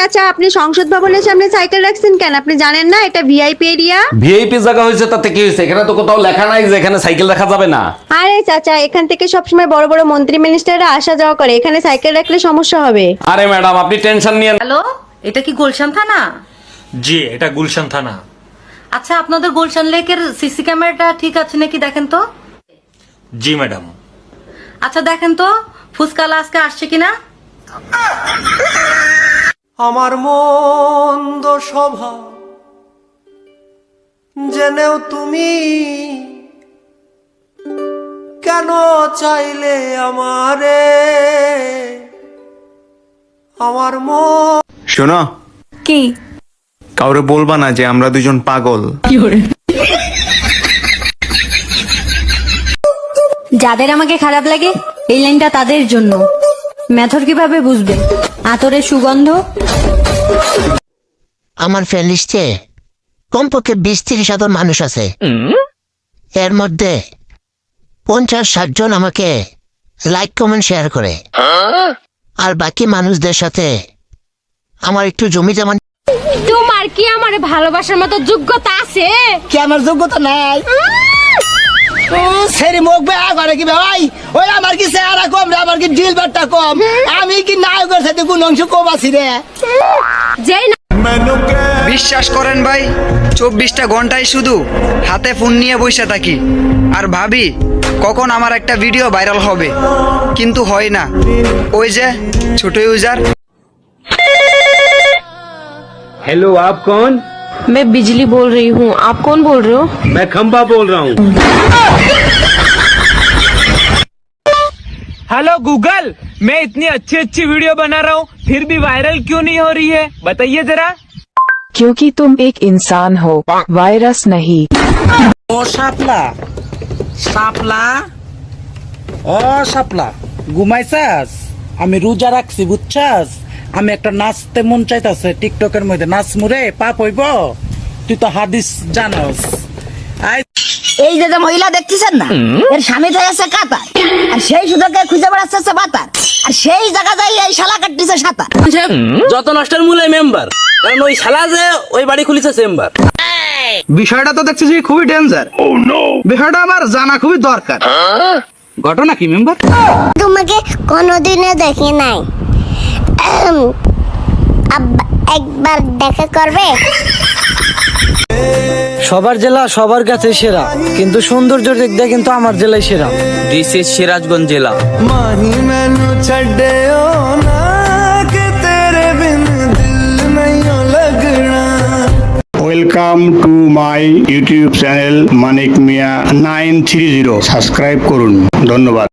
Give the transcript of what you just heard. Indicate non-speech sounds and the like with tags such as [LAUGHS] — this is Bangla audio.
চাচা আপনি সংসদ ভবনের সামনে সাইকেল রাখছেন কেন? আপনি জানেন না এটা ভিআইপি এরিয়া ভিআইপি জায়গা হয়েছে তাতে কি হয়েছে? এখানে তো কোথাও লেখা নাই যে এখানে সাইকেল রাখা যাবে না। আরে চাচা এখান থেকে সবসময় বড় বড় মন্ত্রী মিনিস্টাররা আসা যাওয়া করে। এখানে সাইকেল রাখলে সমস্যা হবে। আরে ম্যাডাম আপনি টেনশন নিয়েন হ্যালো এটা কি গুলশান থানা? জি এটা গুলশান থানা। আচ্ছা আপনাদের গুলশান লেকের সিসি ক্যামেরাটা ঠিক আছে নাকি দেখেন তো? জি ম্যাডাম আচ্ছা দেখেন তো ফুসকালা আজকে আসছে কিনা? আমার মন্দ স্বভাব। জেনেও তুমি কেন চাইলে আমারে? আমার মন শোনো। কি? কাউরে বলবা না যে আমরা দুজন পাগল। যাদের আমাকে খারাপ লাগে এই লাইনটা তাদের জন্য। মেথর কীভাবে বুঝবে? আতরের সুগন্ধ? আমার ফ্রেন্ড লিস্টে কমপক্ষে বিশ তিরিশ হাজার মানুষ আছে। এর মধ্যে পঞ্চাশ ষাট জন আমাকে লাইক কমেন্ট শেয়ার করে। আর বাকি মানুষদের সাথে আমার একটু জমি জমা তোমার কি আমার ভালোবাসার মতো যোগ্যতা আছে? কি আমার যোগ্যতা নাই? ও সেরি মুখ বেয়া করে কি ভাই ওই আমার কি চেহারা কম রে আমার কি ডিল বাট্টা কম আমি কি নায়কের সাথে কোন অংশ কম আছি রে যেই না বিশ্বাস করেন ভাই চব্বিশটা ঘন্টায় শুধু হাতে ফোন নিয়ে বসে থাকি আর ভাবি কখন আমার একটা ভিডিও ভাইরাল হবে কিন্তু হয় না ওই যে ছোট ইউজার हेलो आप कौन मैं बिजली बोल रही हूँ आप कौन बोल रहे हो मैं खंबा बोल रहा हूँ [LAUGHS] हेलो गूगल मैं इतनी अच्छी अच्छी वीडियो बना रहा हूँ फिर भी वायरल क्यों नहीं हो रही है बताइए जरा क्योंकि तुम एक इंसान हो वायरस नहीं ও সাপলা সাপলা ও সাপলা ঘুমাইছাস আমি রোজা রাখছি বুঝছাস আমি একটা নাচতে মন চাইতাছে টিকটকের মধ্যে নাচ মুরে পাপ হইব তুই তো হাদিস জানস আই এই যে যে মহিলা দেখতেছেন না এর স্বামী আছে কাতার আর সেই সুযোগে খুঁজে বেড়াচ্ছে বাতার আর সেই জায়গা যাই এই শালা কাটতেছে সাঁতার। যত নষ্টের মূলে মেম্বার কারণ ওই শালা যে ওই বাড়ি খুলেছে চেম্বার বিষয়টা তো দেখতেছি খুবই ডেঞ্জার বিষয়টা আমার জানা খুবই দরকার। ঘটনা কি মেম্বার তোমাকে কোনোদিনও দেখি নাই। একবার দেখা করবে? সবার জেলা সবার কাছে সেরা কিন্তু সৌন্দর্য দিক দিয়ে কিন্তু আমার জেলায় সেরা। দিস ইজ সিরাজগঞ্জ জেলা। Welcome to my YouTube channel Manik Mia nine three zero subscribe করুন। ধন্যবাদ।